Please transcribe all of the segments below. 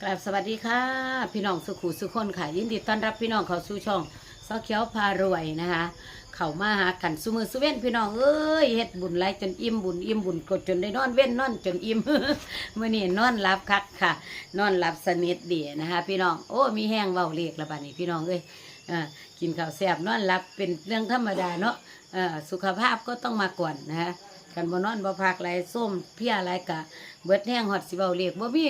กราบสวัสดีค่ะ พี่น้องสุขุสุคนค่ะยินดีต้อนรับพี่น้องเขาสู่ช่องซอเขียวพารวยนะคะ เขามาหากันสุมือสุเว้นพี่น้องเอ้ยเฮ็ดบุญไรจนอิ่มบุญอิ่มบุญกดจนได้นอนเว้นนอนจนอิ่มเมื่อนี้นอนหลับคักค่ะ นอนหลับสนิทดีนะคะ พี่น้องโอ้มีแห้งเว้าเรียกละบาดนี้พี่น้องเอ้ยอ่ากินข้าวแซ่บนอนหลับเป็นเรื่องธรรมดาเนาะสุขภาพก็ต้องมาก่อนนะคะ กันบ่นอนบ่พักไรส้มเพลียไรกะเบิดแห้งฮอดสิเว้าเรียกบ่มี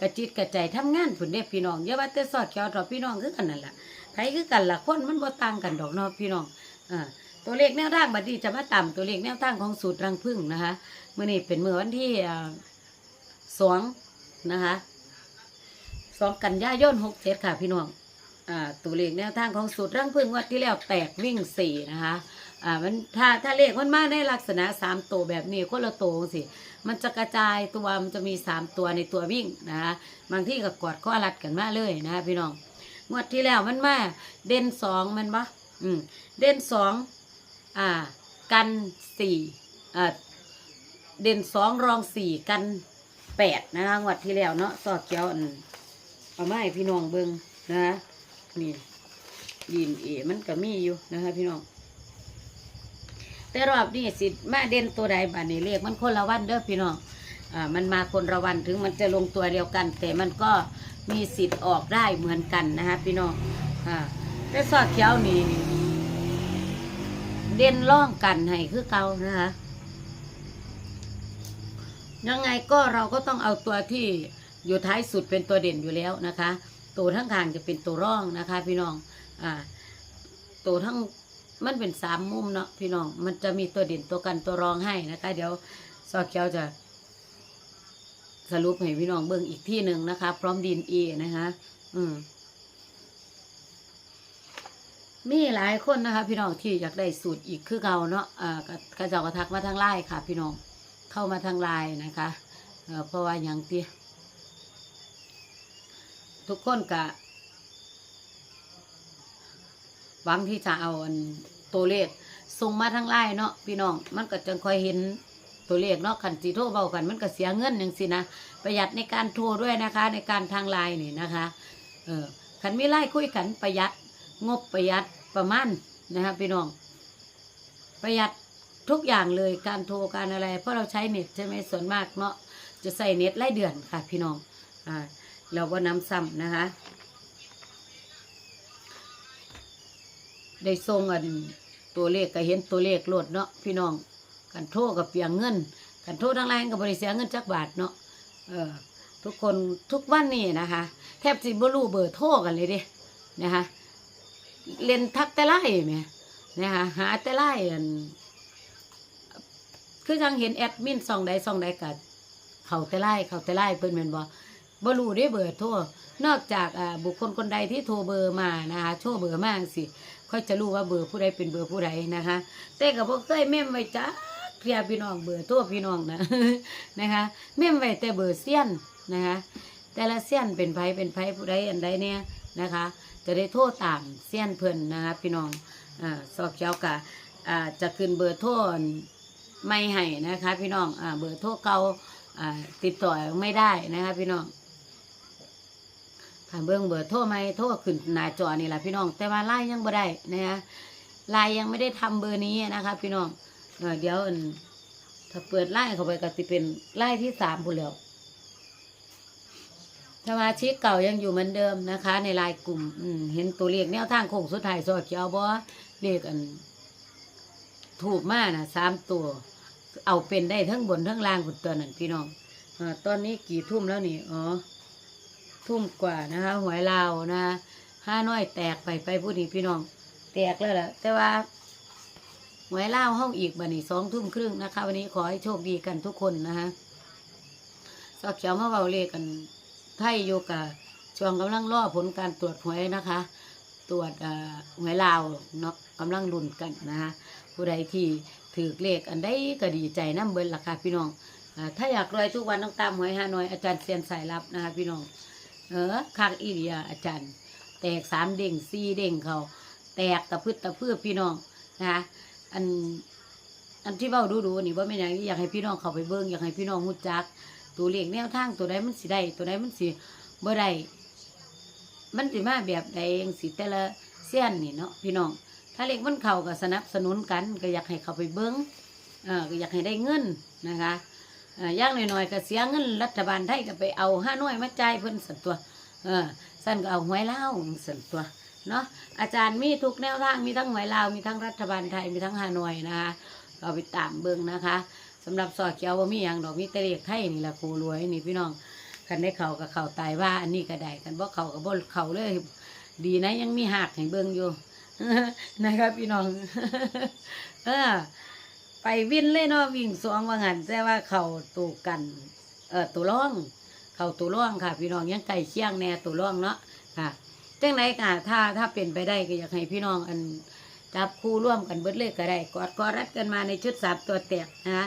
กระจิตกระใจทำงานพุ่นเด้พี่น้องอย่าว่าแต่สอดแขวดอกพี่น้องคือกันนั่นล่ะไผคือกันล่ะคนมันบ่ต่างกันดอกเนาะพี่น้องอ่าตัวเลขแนวทางบัดนี้จะมาตามตัวเลขแนวทางของสูตรรังพึ่งนะคะเมื้อนี้เป็นเมื้อวันที่สองนะคะสองกันยายน67ค่ะพี่น้องอ่าตัวเลขแนวทางของสูตรรังพึ่งงวัดที่แล้วแตกวิ่งสี่นะคะ อ่ามันถ้าถ้าเลขมันมาในลักษณะสามตัวแบบนี้คนละตัวสิมันจะกระจายตัวมันจะมีสามตัวในตัววิ่งนะคะบางที่ก็กอดข้อรัดกันมาเลยนะคะพี่น้องงวดที่แล้วมันมาเด่นสองมันปะอืมเด่นสองอ่า กันสี่อ่าเด่นสองรองสี่กันแปดนะคะงวดที่แล้วเนาะซอกเกี้ยวอันเอามาให้พี่น้องเบิงนะคะนี่ยินเอมันก็มีอยู่นะคะพี่น้อง แต่รอบนี้สิมาเด่นตัวใดบัดนี้เลขมันคนละวันเด้อพี่น้องอ่ามันมาคนละวันถึงมันจะลงตัวเดียวกัน แต่มันก็มีสิทธิ์ออกได้เหมือนกันนะคะพี่น้องอ่าแต่ซอดเขียวนี่เด่นร่องกันให้คือเก่านะคะยังไงก็เราก็ต้องเอาตัวที่อยู่ท้ายสุดเป็นตัวเด่นอยู่แล้วนะคะ ตัวทั้งทางจะเป็นตัวร่องนะคะ พี่น้องอ่าตัวทั้ง มันเป็นสามมุมเนาะพี่น้อง มันจะมีตัวเด่นตัวกันตัวรองให้นะคะ เดี๋ยวซอเกียวจะสรุปให้พี่น้องเบิ่งอีกที่หนึ่งนะคะ พร้อมดีนเอนะคะ อืมมีหลายคนนะคะ พี่น้องที่อยากได้สูตรอีกคือเก่าเนาะอ่าก็ก็เจ้าก็ทักมาทางไลน์ค่ะ พี่น้องเข้ามาทางไลน์นะคะเอ่อเพราะว่าอย่างที่ทุกคนกะ หวังที่จะเอาตัวเลขส่งมาทางไลน์เนาะพี่น้องมันก็จังค่อยเห็นตัวเลขเนาะขันสีโทรเบากันมันก็เสียเงินอย่างสินะประหยัดในการโทรด้วยนะคะ ในการทางไลน์นี่นะคะเออขันไมีไลน์คุยกันประหยัดงบประหยัดประมาณนะคะพี่น้อง ประหยัดทุกอย่างเลยการโทรการอะไร เพราะเราใช้เน็ตใช่ไหมส่วนมากเนาะจะใส่เน็ตรายเดือนค่ะพี่น้องอ่าเราก็น้ำซ้ำนะคะ ได้ส่งอันตัวเลขก็เห็นตัวเลขโลดเนาะพี่น้องกันโทรกับเปียงเงินกันโทรทั้งไลน์กับบริเสียเงินจักบาทเนาะเออทุกคนทุกวันนี้นะคะ แทบสิบ่รู้เบอร์โทรกันเลยเด้นะคะเล่นทักแต่ไล่แหมนะคะหาแต่ไล่อันคือจังเห็นแอดมินซองใดซองใดกัเขาแต่ไล่เขาแต่ไล่เพิ่นแม่นบ่ บ่รู้ได้เบอร์โทรนอกจากบุคคลคนใดที่โทรเบอร์มานะคะโชว์เบอร์มาจังสิค่อยจะรู้ว่าเบอร์ผู้ใดเป็นเบอร์ผู้ใดนะคะแต่กับพวกเคยเม่มไว้จ้าเพียพี่น้องเบอร์ตัวพี่น้องนะนะคะเม่มไว้แต่เบอร์เซียนนะคะแต่ละเซียนเป็นไผเป็นไผผู้ใดอันใดเนี่ยนะคะ จะได้โทรตามเซียนเพิ่นนะคะพี่น้องอ่าซอกเขียวกะอ่าจะขึ้นเบอร์โทรไม่ให้นะคะ พี่น้องอ่าเบอร์โทรเก่าอ่าติดต่อไม่ได้นะคะพี่น้อง ถ้าเบิ่งเบอร์โทรไหมโทรขึ้นหน้าจอนี่แหละพี่น้อง แต่ว่าไล่ยังบ่ได้นะฮะไลน์ยังไม่ได้ทำเบอร์นี้นะคะ พี่น้องเอเดี๋ยวถ้าเปิดไล่เข้าไปก็จะเป็นไล่ที่สามพูนแล้วสมาชิกเก่ายังอยู่เหมือนเดิมนะคะ ในไลน์กลุ่มอืมเห็นตัวเลขแนวทางโค้งสุดท้ายซอเขียวบ่เลขอัน ถูกมากนะสามตัว เอาเป็นได้ทั้งบนทั้งล่างคุณตัวนั้นพี่น้องอตอนนี้กี่ทุ่มแล้วนี่อ๋อ ทุ่มกว่านะคะหวยลาวนะห้าน้อยแตกไปไปพูดนี่พี่น้อง แตกแล้วแหละแต่ว่าหวยลาวห้องอีกบันนี้สองทุ่มครึ่งนะคะ วันนี้ขอให้โชคดีกันทุกคนนะคะสอกเขียวมาเบาเลขกันไทยโยกะช่วงกำลังรอผลการตรวจหวยนะคะ ตรวจเออหวยลาวเนาะกำลังรุนกันนะคะผู้ใดที่ถือเลขอันใดก็ดีใจน้ำเบิ้ลล่ะค่ะพี่น้องถ้าอยากรวยทุกวันต้องตามหวยฮานอยอาจารย์เซียนสายลับนะคะพี่น้อง เออคักอีเดียอาจารย์ แตกสามเด้งสี่เด้งเขา แตกตะพืชตะเพื่อพี่น้องนะคะอันอันที่เบ้าดูดูๆนี่ว่าไม่นอย่างนี้อยากให้พี่น้องเขาไปเบิ้งอยากให้พี่น้องหูจัก ตัวเลขแนวทางตัวใดมันสิได้ตัวใดมันสิบ่ได้มันสิมาแบบใดเองสิแต่ละเส้นนี่เนาะพี่น้อง ถ้าเลขมันเข้าก็สนับสนุนกัน ก็อยากให้เขาไปเบิ้งเออก็อยากให้ได้เงินนะคะ ย่างน้อยๆก็เสียเงินรัฐบาลไทยก็ไปเอาห้าน่วยมาจ่ายเพิ่นสันตัว เออสั้นก็เอาหวยเล่าสันตัวเนาะอาจารย์มีทุกแนวทางมีทั้งหวยลาวมีทั้งรัฐบาลไทยมีทั้งฮานอยนะคะก็เอาไปตามเบิ้งนะคะสำหรับสอดเขียวว่ามีอย่างดอกมีแต่เลขไทยนี่และครูรวยนี่พี่น้องคันได้เขากับเขาตายว่า อันนี้ก็ได้กันบ่เขากับบ่เขาเลย ดีนะยังมีหักให้เบิ้งอยู่ นะครับพี่น้อง เออ ไปวิ่นเลยเนาะวิ่งสองว่างันแต่ว่าเขาตัวกัน เออตัวร่อง เขาตัวร่องค่ะพี่น้องยังไก่เคียงแน่ตัวร่องเนาะค่ะจังไรค่ะถ้าถ้าเป็นไปได้ก็อยากให้พี่น้องอันจับคู่ร่วมกันเบิดเลยก็ได้กอดกอดรัดกันมาในชุดสามตัวแตกนะคะ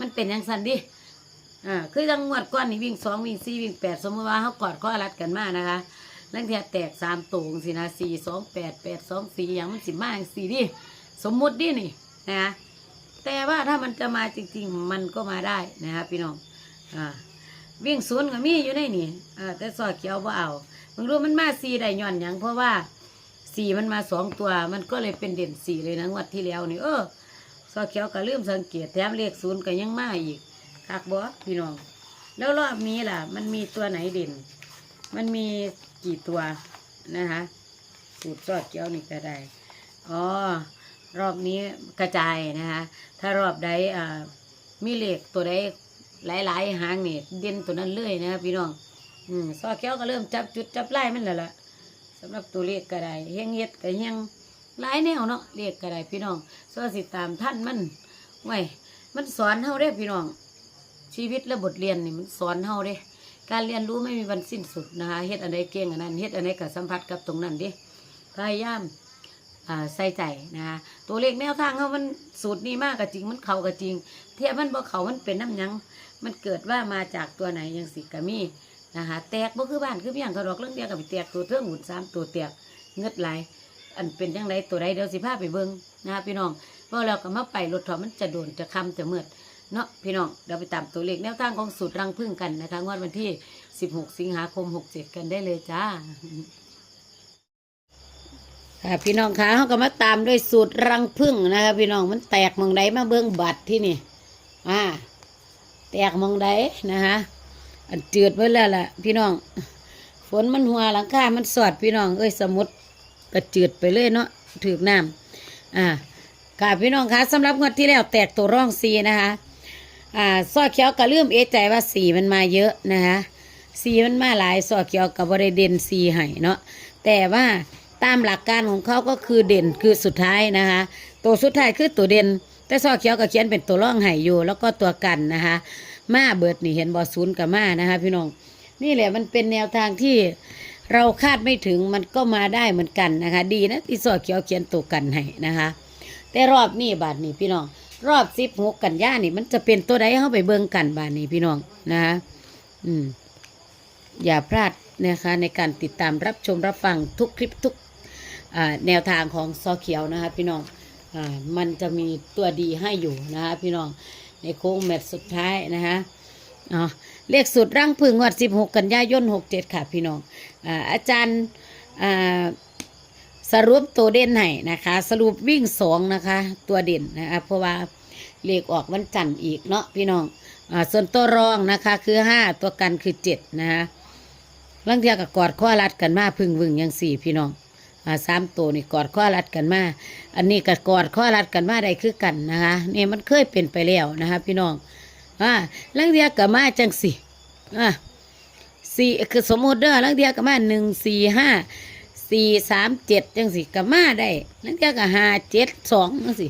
มันเป็นยังสันดิอ่าคือจังหวัดก้อนนี่วิ่งสองวิ่งสี่วิ่งแปดสมมติว่าเขากอดข้อรัดกันมานะคะลังเทียแตกสามตูงสินะสี่สองแปดแปดสองสี่อย่างมันสิมาอย่างสี่ดิสมมุติดินี่นะคะ แต่ว่าถ้ามันจะมาจริงๆ มันก็มาได้นะคะพี่น้องอ่าวิ่งศูนย์ก็มีอยู่ในนี่เออแต่ซอดเขียวบ่เอามึงรู้มันมาสีได้ย้อนหยังเพราะว่าสีมันมาสองตัว มันก็เลยเป็นเด่นสีเลยนะงวดที่แล้วนี่เออซอดเขียวก็ลืมสังเกตแถมเลขศูนย์ก็ยังมาอีกคักบ่พี่น้อง แล้วรอบนี้ล่ะ มันมีตัวไหนเด่น มันมีกี่ตัวนะคะสูตรซอเขียวนี่ก็ได้อ๋อ รอบนี้กระจายนะคะถ้ารอบใดมีเหลขตัวใดหลาย ๆ หางนี่เด่นตัวนั้นเลยนะครับพี่น้องอืมซอเขียวก็เริ่มจับจุดจับไล่มันแล้วล่ะสำหรับตัวเลขก็ได้เฮงเฮ็ดก็เฮงหลายแนวเนาะเลขก็ได้พี่น้องซอสิตามท่านมันไว้มันสอนเฮาเด้พี่น้อง ชีวิตและบทเรียนนี่มันสอนเฮาเด้การเรียนรู้ไม่มีวันสิ้นสุดนะคะเฮ็ดอันใดเก่งอันนั้นเฮ็ดอันใดก็สัมผัสกับตรงนั้นด้พยายาม ใส่ใจนะคะตัวเลขแนวทางเขามันสูตรนี้มากก็จริงมันเขาก็จริง เทียบมันบ่เขามันเป็นน้ำยัง มันเกิดว่ามาจากตัวไหนยังสิกะมีนะคะแตกบ่คือบ้านคือเพียงกระดอกเรื่องเดียวกับไปแตกตัวเทื่องหุ่นสามตัวแตกเงืดไหลอันเป็นยังไงตัวใดเดี๋ยวสิพาไปเบิ่งนะคะพี่น้องเพราะเราก็มาไปรถถอมันจะโดนจะคำจะเมือดเนาะพี่น้องเดี๋ยวไปตามตัวเลขแนวทางของสูตรรังพึ่งกันนะคะงวดวันที่ 16 สิงหาคม 67 กันได้เลยจ้า ค่ะพี่น้องคะเขาก็มาตามด้วยสูตรรังพึ่งนะคะพี่น้องมันแตกมองใดมาเบิ้องบัตรที่นี่อ่าแตกมองใดนะคะอันเจือดไว้แล้วล่ะ พี่น้อง ฝนมันหัวหลังคา มันสอดพี่น้องเอ้ยสมุดก็เจือดไปเลยเนาะถือน้ำอ่าค่ะพี่น้องคะสำหรับงวดที่แล้วแตกตัวร่องซีนะคะอ่าซอเขียวก็เริ่มเอใจว่าสีมันมาเยอะนะคะสีมันมาหลายซอเขียวกับบริเด่นสีให้เนาะแต่ว่า ตามหลักการของเขาก็คือเด่นคือสุดท้ายนะคะ ตัวสุดท้ายคือตัวเด่น แต่ซอเขียวก็เขียนเป็นตัวร่องไห้อยู่ แล้วก็ตัวกันนะคะ มาเบิดนี่เห็นบอศูนย์กับมานะคะพี่น้อง นี่แหละมันเป็นแนวทางที่เราคาดไม่ถึงมันก็มาได้เหมือนกันนะคะ ดีนะที่ซอเขียวเขียนตัวกันให้นะคะ แต่รอบนี้บาทนี้พี่น้อง รอบสิบหกกันย่านี่มันจะเป็นตัวใดเข้าไปเบิ่งกันบาทนี้พี่น้องนะคะอืมอย่าพลาดนะคะในการติดตามรับชมรับฟังทุกคลิปทุก แนวทางของซอเขียวนะคะพี่น้องอมันจะมีตัวดีให้อยู่นะคะพี่น้องในโค้งแมตช์สุดท้ายนะคะเลขสุดร่างพึ่งงวัด16 กันยายน 67 ค่ะพี่น้องอาอาจารย์สรุปตัวเด่นให้นะคะ สรุปวิ่งสองนะคะ ตัวเด่นนะคะเพราะว่าเลขออกวันจันทร์อีกเนาะพี่น้องอส่วนตัวรองนะคะคือห้าตัวกันคือเจ็ดนะคะลังเทียกับกอดข้อรัดกันมาพึ่งวึงยังสี่พี่น้อง สามตัวนี่กอดข้อรัดกันมา อันนี้ก็กอดข้อรัดกันมาได้คือกันนะคะนี่มันเคยเป็นไปแล้วนะคะ พี่น้องอ่าลังเทียกับมาจังสี่อ่าสี่คือสมมติเด้อลังเทียก็มาหนึ่งสี่ห้าสี่สามเจ็ดจังสิก็มาได้ลังเทียก็ห้าเจ็ดสองจังสิ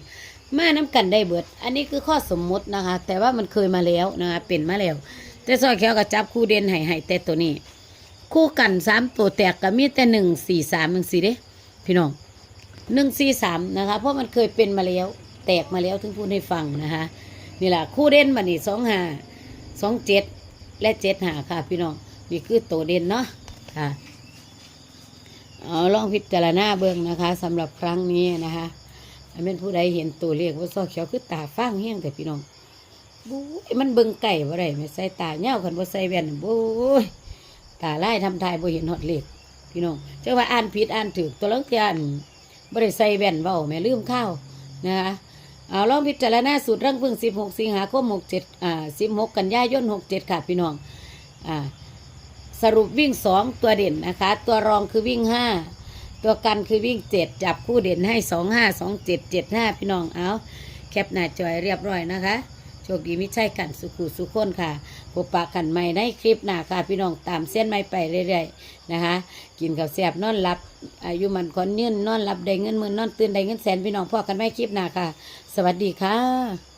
มาน้ำกันได้เบิด อันนี้คือข้อสมมตินะคะ แต่ว่ามันเคยมาแล้วนะคะเป็นมาแล้ว แต่ซอยแขวก็จับคู่เด่นให้ให้แต่ตัวนี้ คู่กันสามตัวแตกก็มีแต่หนึ่งสี่สามจังสิเด้ พี่น้องหนึ่งสี่สามนะคะ เพราะมันเคยเป็นมาแล้ว แตกมาแล้วถึงพูดให้ฟังนะคะนี่แหละคู่เด่นมานี่สองห้าสองเจ็ดและเจ็ดหาค่ะ พี่น้องนี่คือตัวเด่นเนาะค่ะเอาลองพิจารณาเบิ่งนะคะสำหรับครั้งนี้นะคะอันเป็นผู้ใดเห็นตัวเลขว่าซอกเขียวคือตาฟ้างเฮี้ยงแต่พี่น้องบู๊ยมันเบิ่งไก่บ่ได้ไม่ใส่ตาเน่าคันบ่ใส่แว่นบู๊ ยตาไล่ทำทายบ่เห็นฮอดเลขพี่น้องเจ้าว่าอ่านผิดอ่านถูกตัวลังเทียนบ่ได้ใส่แว่นเว้าแม่ลืมข้าวนะคะเอาลองพิจารณาสูตรรังพึ่ง 16 สิงหาคม 67 อ่า 16 กันยายน 67 ค่ะพี่น้องอ่าสรุปวิ่งสองตัวเด่นนะคะ ตัวรองคือวิ่งห้าตัวกันคือวิ่งเจ็ดจับคู่เด่นให้สองห้าสองเจ็ดเจ็ดห้าพี่น้องเอาแคปหน้าจอยเรียบร้อยนะคะ โชคดีไม่ใช่กันสุขุสุขคนค่ะพบปะกันใหม่ในคลิปหน้าค่ะ พี่น้องตามเส้นไม้ไปเรื่อยๆนะคะ กินข้าวแซ่บนอนหลับ อายุมันคนยืนนอนหลับได้เงินหมื่นนอนตื่นได้เงินแสนพี่น้องพ่อกันไม่คลิปหน้าค่ะ สวัสดีค่ะ